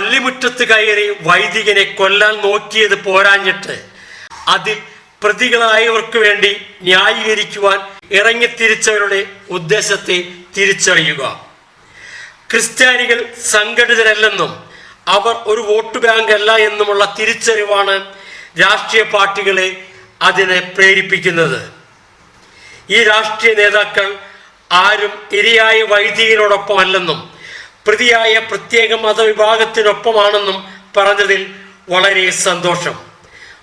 പള്ളിമുറ്റത്ത് കയറി വൈദികനെ കൊല്ലാൻ നോക്കിയത് പോരാഞ്ഞിട്ട് അതിൽ പ്രതികളായവർക്ക് വേണ്ടി ന്യായീകരിക്കുവാൻ ഇറങ്ങിത്തിരിച്ചവരുടെ ഉദ്ദേശത്തെ തിരിച്ചറിയുക. ക്രിസ്ത്യാനികൾ സംഘടിതരല്ലെന്നും അവർ ഒരു വോട്ട് ബാങ്ക് അല്ല എന്നുമുള്ള തിരിച്ചറിവാണ് രാഷ്ട്രീയ പാർട്ടികളെ അതിനെ പ്രേരിപ്പിക്കുന്നത്. ഈ രാഷ്ട്രീയ നേതാക്കൾ ആരും ഇരയായ വൈദികനോടൊപ്പമല്ലെന്നും പ്രതിയായ പ്രത്യേക മതവിഭാഗത്തിനൊപ്പമാണെന്നും പറഞ്ഞതിൽ വളരെ സന്തോഷം.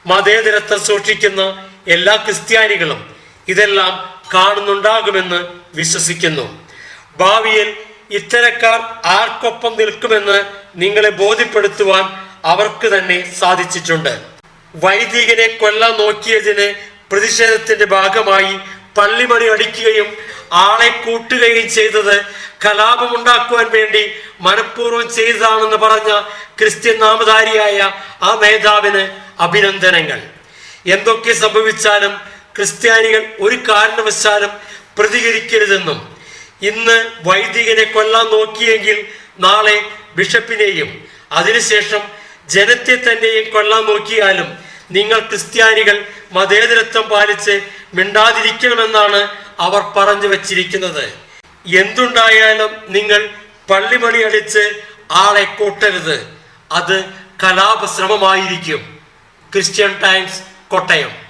മതേതരത്വം സൂക്ഷിക്കുന്ന എല്ലാ ക്രിസ്ത്യാനികളും ഇതെല്ലാം കാണുന്നുണ്ടാകുമെന്ന് വിശ്വസിക്കുന്നു. ഭാവിയിൽ ഇത്തരക്കാർ ആർക്കൊപ്പം നിൽക്കുമെന്ന് നിങ്ങളെ ബോധ്യപ്പെടുത്തുവാൻ അവർക്ക് തന്നെ സാധിച്ചിട്ടുണ്ട്. വൈദികനെ കൊല്ലാൻ നോക്കിയതിന് പ്രതിഷേധത്തിന്റെ ഭാഗമായി പള്ളിമണി അടിക്കുകയും ആളെ കൂട്ടുകയും ചെയ്തത് കലാപമുണ്ടാക്കുവാൻ വേണ്ടി മനഃപൂർവം ചെയ്തതാണെന്ന് പറഞ്ഞ ക്രിസ്ത്യൻ നാമധാരിയായ ആ നേതാവിന് അഭിനന്ദനങ്ങൾ. എന്തൊക്കെ സംഭവിച്ചാലും ക്രിസ്ത്യാനികൾ ഒരു കാരണവശാലും പ്രതികരിക്കരുതെന്നും ഇന്ന് വൈദികനെ കൊല്ലാൻ നോക്കിയെങ്കിൽ നാളെ ബിഷപ്പിനെയും അതിനുശേഷം ജനത്തെ തന്നെയും കൊല്ലാൻ നോക്കിയാലും നിങ്ങൾ ക്രിസ്ത്യാനികൾ മതേതരത്വം പാലിച്ച് മിണ്ടാതിരിക്കണമെന്നാണ് അവർ പറഞ്ഞു വച്ചിരിക്കുന്നത്. എന്തുണ്ടായാലും നിങ്ങൾ പള്ളിമണി അടിച്ച് ആളെ കൂട്ടരുത്. അത് കലാപശ്രമമായിരിക്കും. Christian times Kottayam.